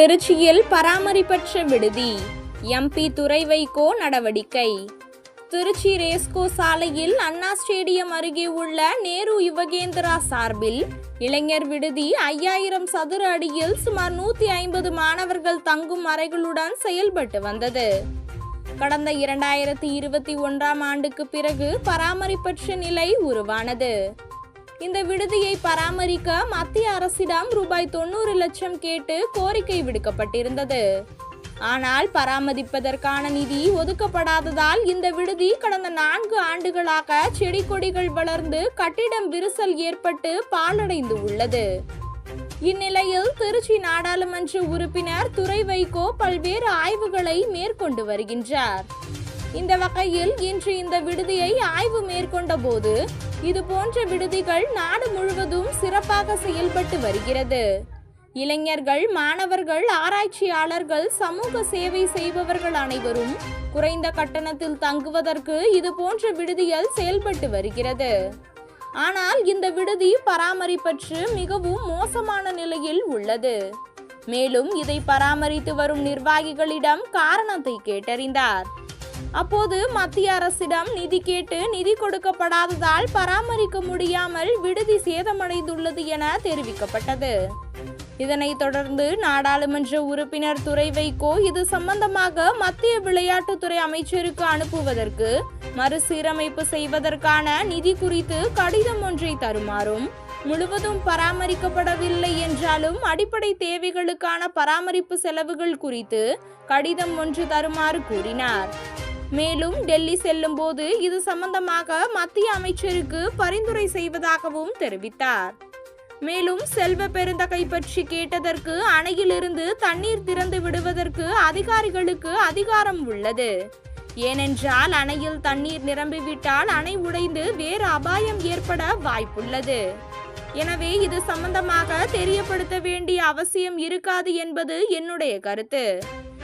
திருச்சியில் பராமரிப்பற்ற விடுதி. எம்பி துரை வைகோ நடவடிக்கை. திருச்சி ரேஸ்கோ சாலையில் அண்ணா ஸ்டேடியம் அருகே உள்ள நேரு யுவகேந்திரா சார்பில் இளைஞர் விடுதி ஐயாயிரம் சதுர அடியில் சுமார் நூத்தி ஐம்பது மாணவர்கள் தங்கும் அறைகளுடன் செயல்பட்டு வந்தது. கடந்த இரண்டாயிரத்தி இருபத்தி ஒன்றாம் ஆண்டுக்கு பிறகு பராமரிப்பற்ற நிலை உருவானது. இந்த விடுதியை பராமரிக்க மத்திய அரசிடம் ரூபாய் தொண்ணூறு லட்சம் கேட்டு கோரிக்கை விடுக்கப்பட்டிருந்தது. ஆனால் பராமரிப்பதற்கான நிதி ஒதுக்கப்படாததால் இந்த விடுதி கடந்த நான்கு ஆண்டுகளாக செடி கொடிகள் வளர்ந்து கட்டிடம் விரிசல் ஏற்பட்டு பாழடைந்து உள்ளது. இந்நிலையில் திருச்சி நாடாளுமன்ற உறுப்பினர் துறை வைகோ பல்வேறு ஆய்வுகளை மேற்கொண்டு வருகின்றார். இந்த வகையில் இன்று இந்த விடுதியை ஆய்வு மேற்கொண்ட போது இது போன்ற விடுதிகள் நாடு முழுவதும் சிறப்பாக செயல்பட்டு வருகிறது. இளைஞர்கள் மாணவர்கள் ஆராய்ச்சியாளர்கள் சமூக சேவை செய்பவர்கள் அனைவரும் குறைந்த கட்டணத்தில் தங்குவதற்கு இது போன்ற விடுதிகள் செயல்பட்டு வருகிறது. ஆனால் இந்த விடுதி பராமரிப்பற்று மிகவும் மோசமான நிலையில் உள்ளது. மேலும் இதை பராமரித்து வரும் நிர்வாகிகளிடம் காரணத்தை கேட்டறிந்தார். அப்போது மத்திய அரசிடம் நிதி கேட்டு நிதி கொடுக்கப்படாததால் பராமரிக்க முடியாமல் விடுதி சேதமடைந்துள்ளது என தெரிவிக்கப்பட்டது. இதனைத் தொடர்ந்து நாடாளுமன்ற உறுப்பினர் துறை வைகோ இது சம்பந்தமாக மத்திய விளையாட்டுத்துறை அமைச்சருக்கு அனுப்புவதற்கு மறுசீரமைப்பு செய்வதற்கான நிதி குறித்து கடிதம் ஒன்றை தருமாறும் முழுவதும் பராமரிக்கப்படவில்லை என்றாலும் அடிப்படை தேவைகளுக்கான பராமரிப்பு செலவுகள் குறித்து கடிதம் ஒன்று தருமாறு கூறினார். மேலும் டெல்லி செல்லும் போது இது சம்பந்தமாக மத்திய அமைச்சருக்கு பரிந்துரை செய்வதாகவும் தெரிவித்தார். மேலும் செல்வ பெருந்தகை பற்றி கேட்டதற்கு அணையிலிருந்து தண்ணீர் திறந்து விடுவதற்கு அதிகாரிகளுக்கு அதிகாரம் உள்ளது. ஏனென்றால் அணையில் தண்ணீர் நிரம்பிவிட்டால் அணை உடைந்து வேறு அபாயம் ஏற்பட வாய்ப்புள்ளது. எனவே இது சம்பந்தமாக தெரியப்படுத்த வேண்டிய அவசியம் இருக்காது என்பது என்னுடைய கருத்து.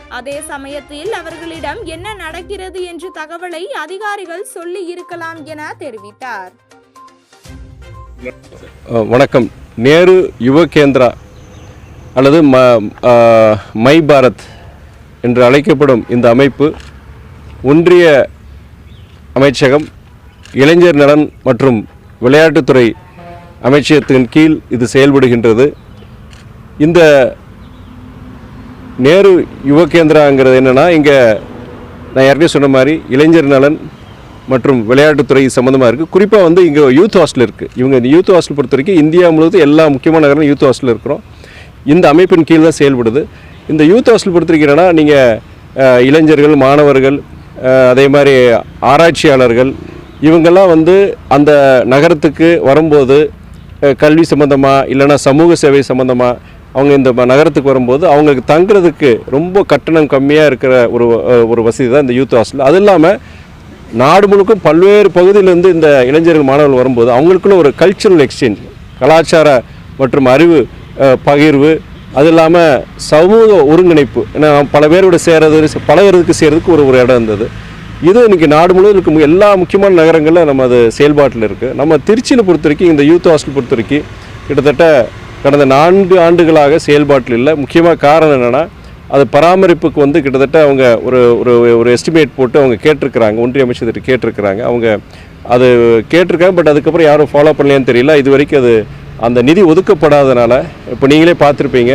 அதே சமயத்தில் அவர்களிடம் என்ன நடக்கிறது என்ற தகவலை அதிகாரிகள் சொல்லி இருக்கலாம் என தெரிவித்தார். வணக்கம். நேரு யுவ கேந்திரா அல்லது ம மை பாரத் என்று அழைக்கப்படும் இந்த அமைப்பு ஒன்றிய அமைச்சகம் இளைஞர் நலன் மற்றும் விளையாட்டுத்துறை அமைச்சகத்தின் கீழ் இது செயல்படுகின்றது. இந்த நேரு யுவ கேந்திராங்கிறது என்னென்னா இங்கே நான் ஏற்கனவே சொன்ன மாதிரி இளைஞர் நலன் மற்றும் விளையாட்டுத்துறை சம்மந்தமாக இருக்குது குறிப்பாக வந்து இங்கே யூத் ஹாஸ்டல் இருக்குது இவங்க இந்த யூத் ஹாஸ்டல் பொறுத்த வரைக்கும் இந்தியா முழுவதும் எல்லா முக்கியமான நகரம் யூத் ஹாஸ்டல் இருக்கிறோம். இந்த அமைப்பின் கீழ் தான் செயல்படுது. இந்த யூத் ஹாஸ்டல் பொறுத்த வரைக்கும் நீங்கள் இளைஞர்கள் மாணவர்கள் அதே மாதிரி ஆராய்ச்சியாளர்கள் இவங்கெல்லாம் வந்து அந்த நகரத்துக்கு வரும்போது கல்வி சம்மந்தமாக இல்லைன்னா சமூக சேவை சம்மந்தமாக அவங்க இந்த ம- நகரத்துக்கு வரும்போது அவங்களுக்கு தங்குறதுக்கு ரொம்ப கட்டணம் கம்மியாக இருக்கிற ஒரு ஒரு வசதி தான் இந்த யூத் ஹாஸ்டல். அது இல்லாமல் நாடு முழுக்கும் பல்வேறு பகுதியிலேருந்து இந்த இளைஞர்கள் மாணவர்கள் வரும்போது அவங்களுக்குள்ள ஒரு கல்ச்சுரல் எக்ஸ்சேஞ்ச் கலாச்சார மற்றும் அறிவு பகிர்வு அது இல்லாமல் சமூக ஒருங்கிணைப்பு. ஏன்னா பல பேரோட சேர்றது பழகிறதுக்கு சேர்றதுக்கு ஒரு ஒரு இடம் இருந்தது. இது இன்றைக்கி நாடு முழுவதும் இருக்கும் எல்லா முக்கியமான நகரங்களில் நம்ம அது செயல்பாட்டில் இருக்குது நம்ம திருச்சியில் பொறுத்த வரைக்கும் இந்த யூத் ஹாஸ்டல் பொறுத்த வரைக்கும் கிட்டத்தட்ட கடந்த நான்கு ஆண்டுகளாக செயல்பாட்டில் இல்லை. முக்கியமாக காரணம் என்னென்னா அது பராமரிப்புக்கு வந்து கிட்டத்தட்ட அவங்க ஒரு ஒரு ஒரு எஸ்டிமேட் போட்டு அவங்க கேட்டிருக்கிறாங்க. ஒன்றிய அமைச்சர்கிட்ட கேட்டிருக்கிறாங்க. அவங்க அது கேட்டிருக்காங்க பட் அதுக்கப்புறம் யாரும் ஃபாலோ பண்ணலையான்னு தெரியல. இது வரைக்கும் அது அந்த நிதி ஒதுக்கப்படாதனால இப்போ நீங்களே பார்த்துருப்பீங்க.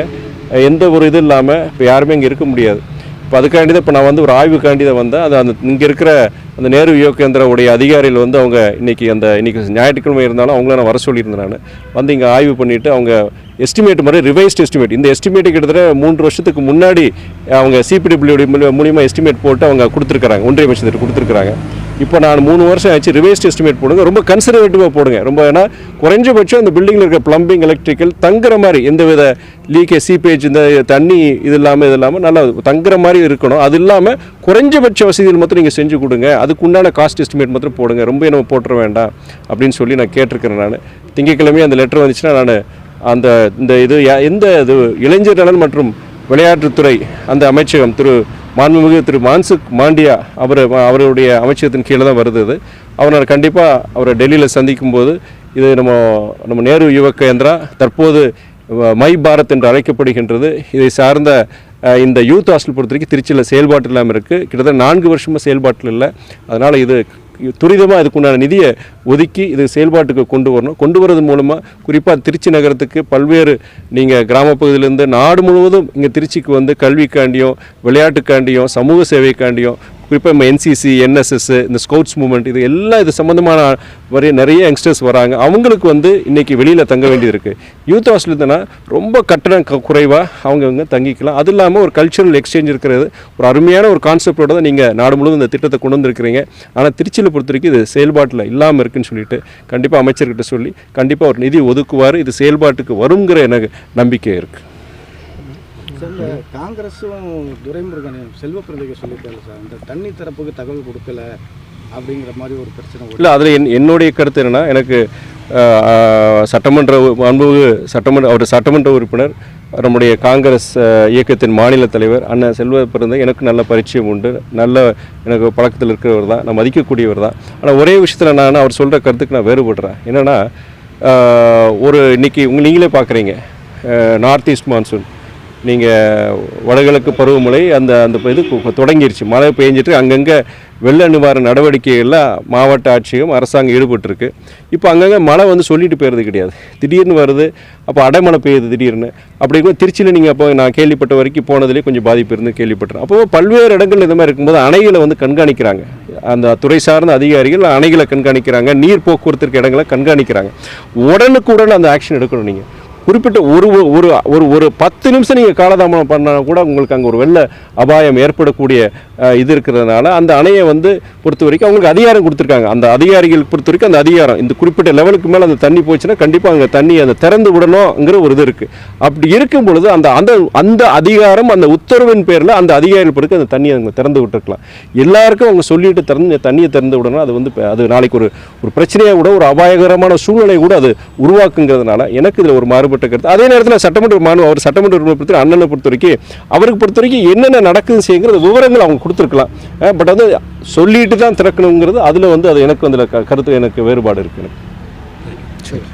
எந்த ஒரு இது இல்லாமல் இப்போ யாருமே இங்கே இருக்க முடியாது. இப்போ அதுக்காண்டி தான் இப்போ நான் வந்து ஒரு ஆய்வுக்காண்டி தான் வந்தேன். அது அந்த இங்கே இருக்கிற அந்த நேரு யுவ கேந்திராவுடைய அதிகாரிகள் வந்து அவங்க இன்றைக்கி அந்த இன்றைக்கி ஞாயிற்றுக்கிழமை இருந்தாலும் அவங்கள நான் வர சொல்லியிருந்தேன் நான். வந்து இங்கே ஆய்வு பண்ணிவிட்டு அவங்க எஸ்டிமேட் மாதிரி ரிவைஸ்ட் எஸ்டிமேட் இந்த எஸ்டிமேட் கிட்டத்தட்ட மூன்று வருஷத்துக்கு முன்னாடி அவங்க சிபிடபிள்யூடி மூலியமாக எஸ்டிமேட் போட்டு அவங்க கொடுத்துருக்குறாங்க ஒன்றிய அமைச்சர் கொடுத்துருக்குறாங்க. இப்போ நான் மூணு வருஷம் ஆச்சு ரிவைஸ்ட் எஸ்டிமேட் போடுங்க. ரொம்ப கன்சர்வேட்டிவாக போடுங்க. ரொம்ப ஏன்னா குறைஞ்சபட்சம் அந்த பில்டிங்கில் இருக்கிற பிளம்பிங் எலக்ட்ரிக்கல் தங்குற மாதிரி எந்த வித லீக்கேஜ் சீப்பேஜ் இந்த தண்ணி இது இல்லாமல் இது இல்லாமல் நல்லா தங்குற மாதிரி இருக்கணும். அது இல்லாமல் குறைஞ்சபட்ச வசதிகள் மட்டும் நீங்கள் செஞ்சு கொடுங்க. அதுக்கு உண்டான காஸ்ட் எஸ்டிமேட் மட்டும் போடுங்க. ரொம்ப நம்ம போட்டுற வேண்டாம் அப்படின்னு சொல்லி நான் கேட்டிருக்கிறேன் நான். திங்கக்கிழமையே அந்த லெட்டர் வந்துச்சுன்னா நான் அந்த இந்த இது யா- எந்த இது இளைஞர் நலன் மற்றும் விளையாட்டுத்துறை அந்த அமைச்சகம் திரு மாண்புமிகு திரு மான்சுக் மாண்டியா அவர் அவருடைய அமைச்சகத்தின் கீழே தான் வருது இது. அவர் கண்டிப்பாக அவரை டெல்லியில் சந்திக்கும் போது இது நம்ம நம்ம நேரு யுவ கேந்திரா தற்போது மை பாரத் என்று அழைக்கப்படுகின்றது. இதை சார்ந்த இந்த யூத் ஹாஸ்டல் பொறுத்த வரைக்கும் திருச்சியில் செயல்பாட்டு இல்லாமல் இருக்குது கிட்டத்தட்ட நான்கு வருஷமாக செயல்பாட்டில் இல்லை. அதனால் இது துரிதமாக இதுக்குண்டான நிதியை ஒதுக்கி இது செயல்பாட்டுக்கு கொண்டு வரணும். கொண்டு வரது மூலமாக குறிப்பாக திருச்சி நகரத்துக்கு பல்வேறு நீங்கள் கிராமப்பகுதியிலேருந்து நாடு முழுவதும் இங்கே திருச்சிக்கு வந்து கல்விக்காண்டியும் விளையாட்டுக்காண்டியும் சமூக சேவைக்காண்டியும் குறிப்பாக நம்ம என்சிசி என்எஸ்எஸ் இந்த ஸ்கவுட்ஸ் மூமெண்ட் இது எல்லாம் இது சம்மந்தமான வரைய நிறைய யங்ஸ்டர்ஸ் வராங்க. அவங்களுக்கு வந்து இன்றைக்கி வெளியில் தங்க வேண்டியது இருக்குது யூத் ஹாஸ்டல் இருந்தனா ரொம்ப கட்டணம் குறைவாக அவங்கவுங்க தங்கிக்கலாம். அது இல்லாமல் ஒரு கல்ச்சுரல் எக்ஸ்சேஞ்ச் இருக்கிறது. ஒரு அருமையான ஒரு கான்செப்டோட தான் நீங்கள் நாடு முழுவதும் இந்த திட்டத்தை கொண்டு வந்திருக்கிறீங்க. ஆனால் திருச்சியில் பொறுத்த வரைக்கும் இது செயல்பாட்டில் இல்லாமல் இருக்குன்னு சொல்லிட்டு கண்டிப்பாக அமைச்சர்கிட்ட சொல்லி கண்டிப்பாக ஒரு நிதி ஒதுக்குவார். இது செயல்பாட்டுக்கு வருங்கிற எனக்கு நம்பிக்கை இருக்குது சார் இந்த காங்கிரஸும் துரைமுருகன் செல்வ பிரதிகை சொல்லியிருக்காரு சார். இந்த தண்ணி தரப்புக்கு தகவல் கொடுக்கல அப்படிங்கிற மாதிரி ஒரு பிரச்சனை இல்லை அதில் என் என்னுடைய கருத்து என்னென்னா எனக்கு சட்டமன்ற அன்பு சட்டமன்ற அவர் சட்டமன்ற உறுப்பினர் நம்முடைய காங்கிரஸ் இயக்கத்தின் மாநில தலைவர் அண்ணன் செல்வ பிறந்த எனக்கு நல்ல பரிச்சயம் உண்டு. நல்ல எனக்கு பழக்கத்தில் இருக்கிறவர் தான். நான் மதிக்கக்கூடியவர் தான். ஆனால் ஒரே விஷயத்தில் நான் அவர் சொல்கிற கருத்துக்கு நான் வேறுபடுறேன். என்னென்னா ஒரு இன்னைக்கு உங்கள் நீங்களே பார்க்குறீங்க நார்த் ஈஸ்ட் மான்சூன். நீங்கள் வடகிழக்கு பருவமழை அந்த அந்த இது தொடங்கிருச்சு. மழை பெஞ்சிட்டு அங்கங்கே வெள்ள நிவாரண நடவடிக்கைகள்லாம் மாவட்ட ஆட்சியும் அரசாங்கம் ஈடுபட்டிருக்கு. இப்போ அங்கங்கே மழை வந்து சொல்லிட்டு போயிடுறது கிடையாது. திடீர்னு வருது அப்போ அடைமழை பெய்யுது திடீர்னு. அப்படிங்கும்போது திருச்சியில் நீங்கள் அப்போ நான் கேள்விப்பட்ட வரைக்கும் போனதுலேயே கொஞ்சம் பாதிப்பு இருந்து கேள்விப்பட்டேன் அப்போ பல்வேறு இடங்கள் இந்த மாதிரி இருக்கும்போது அணைகளை வந்து கண்காணிக்கிறாங்க. அந்த துறை சார்ந்த அதிகாரிகள் அணைகளை கண்காணிக்கிறாங்க நீர் போக்குவரத்திற்கு இடங்களை கண்காணிக்கிறாங்க. உடனுக்குடன் அந்த ஆக்ஷன் எடுக்கணும் நீங்கள் குறிப்பிட்ட ஒரு ஒரு ஒரு ஒரு பத்து நிமிஷம் நீங்கள் காலதாமதம் பண்ணால் கூட உங்களுக்கு அங்கே ஒரு வெள்ள அபாயம் ஏற்படக்கூடிய இது இருக்கிறதுனால அந்த அணையை வந்து பொறுத்த வரைக்கும் அவங்களுக்கு அதிகாரம் கொடுத்துருக்காங்க. அந்த அதிகாரிகள் பொறுத்த வரைக்கும் அந்த அதிகாரம் இந்த குறிப்பிட்ட லெவலுக்கு மேலே அந்த தண்ணி போச்சுன்னா கண்டிப்பாக அங்கே தண்ணி அதை திறந்து விடணுங்கிற ஒரு இது இருக்குது அப்படி இருக்கும் பொழுது அந்த அந்த அந்த அதிகாரம் அந்த உத்தரவின் பேரில் அந்த அதிகாரிகள் பிறகு அந்த தண்ணியை அவங்க திறந்து விட்டுருக்கலாம். எல்லாருக்கும் அவங்க சொல்லிட்டு திறந்து தண்ணியை திறந்து விடணும் அது வந்து அது நாளைக்கு ஒரு ஒரு பிரச்சனையாக கூட ஒரு அபாயகரமான சூழ்நிலை கூட அது உருவாக்குங்கிறதுனால எனக்கு இதில் ஒரு மாறுபட்ட கருத்து அதே நேரத்தில் சட்டமன்ற மாணவ அவர் சட்டமன்ற பொறுத்த அண்ணனை பொறுத்த வரைக்கும் அவருக்கு பொறுத்த வரைக்கும் என்னென்ன நடக்குது செய்யுங்கிறது விவரங்கள் அவங்க கொடுத்துருக்கலாம். பட் வந்து சொல்லிட்டு தான் திறக்கணுங்கிறது அதில் வந்து அது எனக்கு அதில் கருத்து எனக்கு வேறுபாடு இருக்கு எனக்கு. சரி.